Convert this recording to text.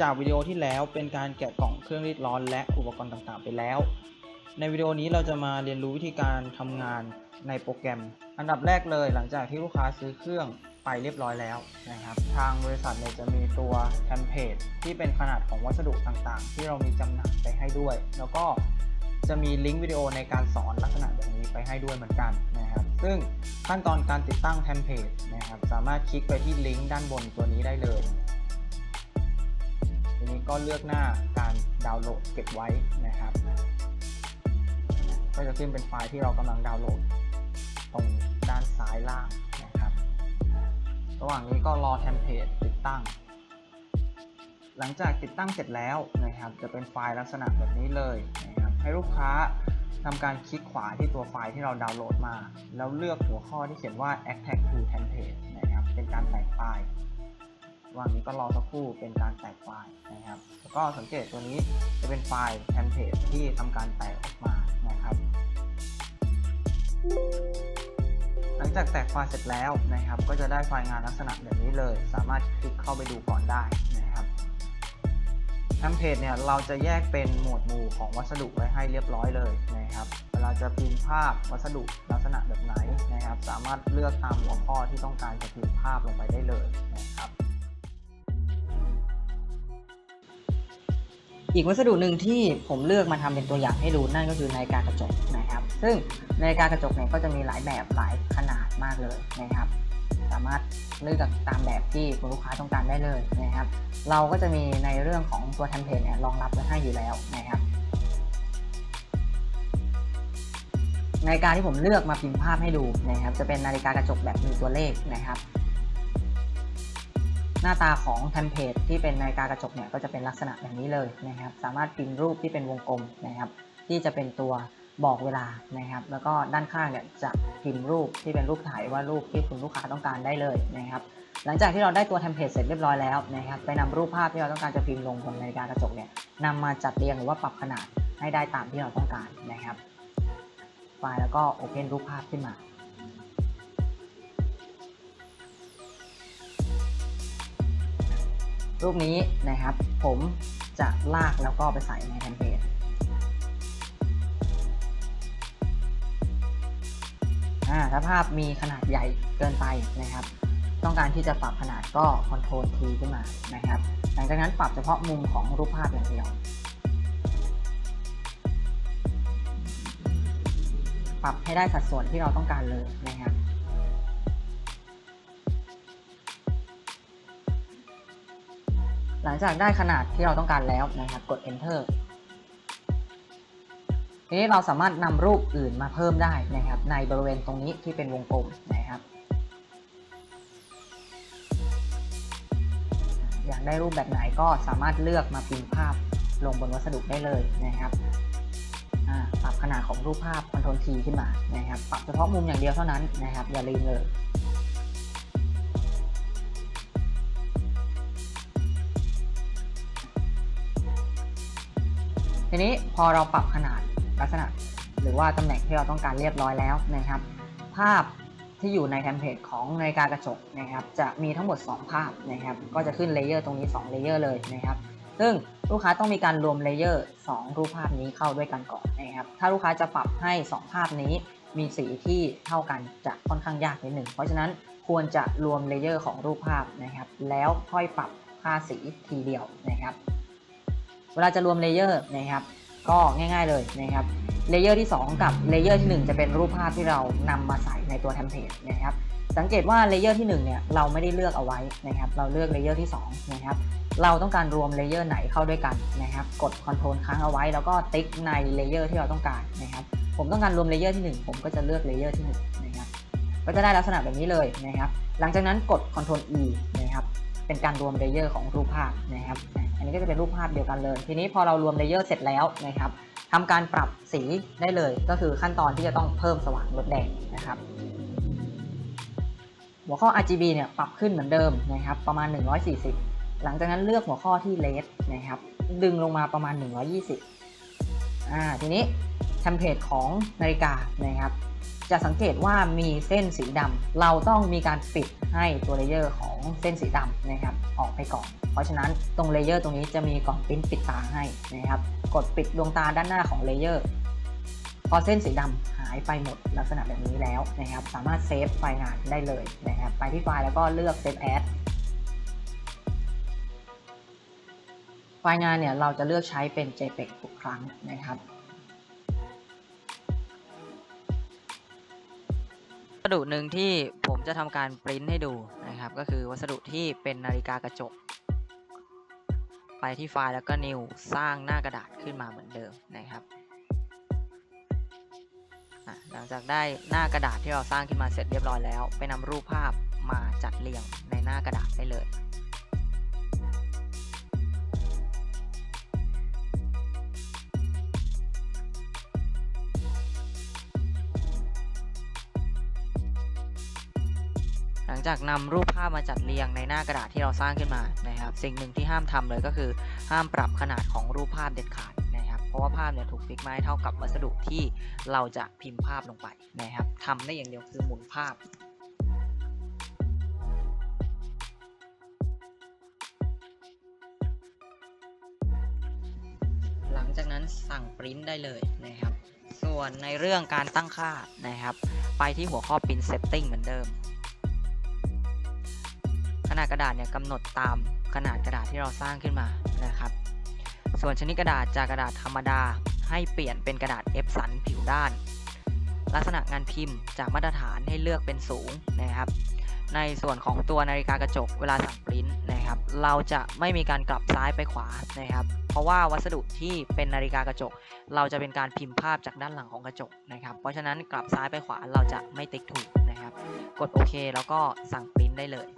จากวิดีโอที่แล้วเป็นการแกะกล่องเครื่องรีดร้อนและอุปกรณ์ต่างๆ ไปแล้ว ในวิดีโอนี้เราจะมาเรียนรู้วิธีการทำงานในโปรแกรม อันดับแรกเลยหลังจากที่ลูกค้าซื้อเครื่องไปเรียบร้อยแล้วนะครับ ทางบริษัทเนี่ยจะมีตัวเทมเพลตที่เป็นขนาดของวัสดุต่างๆ ที่เรามีจำหน่ายไปให้ด้วย แล้วก็จะมีลิงก์วิดีโอในการสอนลักษณะแบบนี้ไปให้ด้วยเหมือนกันนะครับ ซึ่งขั้นตอนการติดตั้งเทมเพลตนะครับสามารถคลิกไปที่ลิงก์ด้านบนตัวนี้ได้เลย ทีนี้ก็เลือกหน้าการดาวน์โหลดเก็บไว้นะครับ ก็จะขึ้นเป็นไฟล์ที่เรากำลังดาวน์โหลด ตรงด้านซ้ายล่างนะครับ ระหว่างนี้ก็รอเทมเพลตติดตั้ง หลังจากติดตั้งเสร็จแล้วนะครับ จะเป็นไฟล์ลักษณะแบบนี้เลยนะครับ ให้ลูกค้าทำการคลิกขวาที่ตัวไฟล์ที่เราดาวน์โหลดมา แล้วเลือกหัวข้อที่เขียนว่า attach to template นะครับ เป็นการแตกไฟล์ ระหว่างนี้ก็รอสักครู่เป็นการแตกไฟล์นะครับ แล้วก็สังเกตตัวนี้จะเป็นไฟล์เทมเพลตที่ทำการแตกออกมานะครับ หลังจากแตกไฟล์เสร็จแล้วนะครับ ก็จะได้ไฟล์งานลักษณะแบบนี้เลย สามารถคลิกเข้าไปดูก่อนได้นะครับเทมเพลตเนี่ยเราจะแยกเป็นหมวดหมู่ของวัสดุไว้ให้เรียบร้อยเลยนะครับเวลาจะพิมพ์ภาพวัสดุลักษณะแบบไหนนะครับ สามารถเลือกตามหัวข้อที่ต้องการจะพิมพ์ภาพลงไปได้เลยนะครับ อีกวัสดุหนึ่งที่ผมเลือกมาทำเป็นตัวอย่างให้ดูนั่นก็คือนาฬิกากระจกนะครับ ซึ่งนาฬิกากระจกเนี่ยก็จะมีหลายแบบหลายขนาดมากเลยนะครับ สามารถเลือกตามแบบที่คุณลูกค้าต้องการได้เลยนะครับ เราก็จะมีในเรื่องของตัวเทมเพลตเนี่ยรองรับไว้ให้อยู่แล้วนะครับนาฬิกาที่ผมเลือกมาพิมพ์ภาพให้ดูนะครับ จะเป็นนาฬิกากระจกแบบมีตัวเลขนะครับ หน้าตาของเทมเพลตที่เป็นนาฬิกากระจกเนี่ยก็จะเป็นลักษณะแบบนี้เลยนะครับ สามารถพิมพ์รูปที่เป็นวงกลมนะครับ ที่จะเป็นตัวบอกเวลานะครับ แล้วก็ด้านข้างเนี่ยจะพิมพ์รูปที่เป็นรูปถ่ายว่ารูปที่คุณลูกค้าต้องการได้เลยนะครับ หลังจากที่เราได้ตัวเทมเพลตเสร็จเรียบร้อยแล้วนะครับ ไปนำรูปภาพที่เราต้องการจะพิมพ์ลงบนนาฬิกากระจกเนี่ยนำมาจัดเรียงหรือว่าปรับขนาดให้ได้ตามที่เราต้องการนะครับไฟล์แล้วก็โอเพนรูปภาพขึ้นมา รูปนี้นะครับ ผมจะลากแล้วก็ไปใส่ในเทมเพลตถ้าภาพมีขนาดใหญ่เกินไปนะครับ ต้องการที่จะปรับขนาดก็ Ctrl T ขึ้นมานะครับ หลังจากนั้นปรับเฉพาะมุมของรูปภาพอย่างเดียว ปรับให้ได้สัดส่วนที่เราต้องการเลยนะครับ หลังจากได้ขนาดที่เราต้องการแล้วนะครับ กด enter ทีนี้เราสามารถนำรูปอื่นมาเพิ่มได้นะครับ ในบริเวณตรงนี้ที่เป็นวงกลมนะครับ อยากได้รูปแบบไหนก็สามารถเลือกมาพิมพ์ภาพลงบนวัสดุได้เลยนะครับปรับขนาดของรูปภาพ Ctrl T ขึ้นมานะครับ ปรับเฉพาะมุมอย่างเดียวเท่านั้นนะครับ อย่าลืมเลย ทีนี้พอเราปรับขนาดลักษณะ หรือว่าตำแหน่งที่เราต้องการเรียบร้อยแล้วนะครับ ภาพที่อยู่ในเทมเพลตของนาฬิกากระจกนะครับจะมีทั้งหมด 2 ภาพนะครับก็จะขึ้นเลเยอร์ตรงนี้2เลเยอร์เลยนะครับซึ่งลูกค้าต้องมีการรวมเลเยอร์2รูปภาพนี้เข้าด้วยกันก่อนนะครับถ้าลูกค้าจะปรับให้ 2 ภาพนี้มีสีที่เท่ากันจะค่อนข้างยากนิดหนึ่งเพราะฉะนั้นควรจะรวมเลเยอร์ของรูปภาพนะครับแล้วค่อยปรับค่าสีทีเดียวนะครับ เวลาจะรวมเลเยอร์นะครับก็ง่าย ๆเลยนะครับเลเยอร์ที่ 2 กับเลเยอร์ที่ 1 จะเป็นรูปภาพที่เรานำมาใส่ในตัวเทมเพลตนะครับสังเกตว่าเลเยอร์ที่1เนี่ยเราไม่ได้เลือกเอาไว้นะครับเราเลือกเลเยอร์ที่2นะครับเราต้องการรวมเลเยอร์ไหนเข้าด้วยกันนะครับกด Ctrl ค้างเอาไว้ แล้วก็ติ๊กในเลเยอร์ที่เราต้องการนะครับผมต้องการรวมเลเยอร์ที่ 1 ผมก็จะเลือกเลเยอร์ที่1นะครับก็จะได้ลักษณะแบบนี้เลยนะครับหลังจากนั้นกด Ctrl E นะครับเป็นการรวมเลเยอร์ของรูปภาพนะครับ อันนี้ก็จะเป็นรูปภาพเดียวกันเลย ทีนี้พอเรารวมเลเยอร์เสร็จแล้วนะครับทำการปรับสีได้เลย ก็คือขั้นตอนที่จะต้องเพิ่มสว่างลดแดงนะครับ หัวข้อ RGB เนี่ยปรับขึ้นเหมือนเดิมนะครับ ประมาณ 140 หลังจากนั้นเลือกหัวข้อที่ LED นะครับ ดึงลงมาประมาณ 120อ่าทีนี้ เทมเพลตของนาฬิกานะครับ จะสังเกตว่ามีเส้นสีดำเราต้องมีการปิดให้ตัวเลเยอร์ของเส้นสีดำนะครับออกไปก่อน เพราะฉะนั้นตรงเลเยอร์ตรงนี้จะมีกล่องปิ้นปิดตาให้นะครับ กดปิดดวงตาด้านหน้าของเลเยอร์พอเส้นสีดำหายไปหมดลักษณะแบบนี้แล้วนะครับ สามารถเซฟไฟล์งานได้เลยนะครับ ไปที่ไฟล์แล้วก็เลือกเซฟแอดไฟล์งานเนี่ยเราจะเลือกใช้เป็น JPEG ทุกครั้งนะครับ ดุหนึ่งที่ผมจะทำการปริ้นให้ดูนะครับ ก็คือวัสดุที่เป็นนาฬิกากระจก ไปที่ไฟล์แล้วก็นิวสร้างหน้ากระดาษขึ้นมาเหมือนเดิมนะครับหลังจากได้หน้ากระดาษที่เราสร้างขึ้นมาเสร็จเรียบร้อยแล้ว ไปนำรูปภาพมาจัดเรียงในหน้ากระดาษได้เลย จากนำรูปภาพมาจัดเรียงในหน้ากระดาษที่เราสร้างขึ้นมานะครับ สิ่งหนึ่งที่ห้ามทำเลยก็คือ ห้ามปรับขนาดของรูปภาพเด็ดขาดนะครับ เพราะว่าภาพเนี่ยถูกฟิกมาให้เท่ากับวัสดุที่เราจะพิมพ์ภาพลงไปนะครับทำได้อย่างเดียวคือหมุนภาพหลังจากนั้นสั่งปริ้นได้เลยนะครับ ส่วนในเรื่องการตั้งค่านะครับ ไปที่หัวข้อ Print Setting เหมือนเดิม ขนาดกระดาษเนี่ยกำหนดตามขนาดกระดาษที่เราสร้างขึ้นมานะครับ ส่วนชนิดกระดาษจากกระดาษธรรมดาให้เปลี่ยนเป็นกระดาษเอฟสันผิวด้าน ลักษณะงานพิมพ์จากมาตรฐานให้เลือกเป็นสูงนะครับ ในส่วนของตัวนาฬิกากระจกเวลาสั่งปริ้นนะครับ เราจะไม่มีการกลับซ้ายไปขวานะครับ เพราะว่าวัสดุที่เป็นนาฬิกากระจก เราจะเป็นการพิมพ์ภาพจากด้านหลังของกระจกนะครับ เพราะฉะนั้นกลับซ้ายไปขวาเราจะไม่ติ๊กถูกนะครับ กดโอเคแล้วก็สั่งปริ้นได้เลย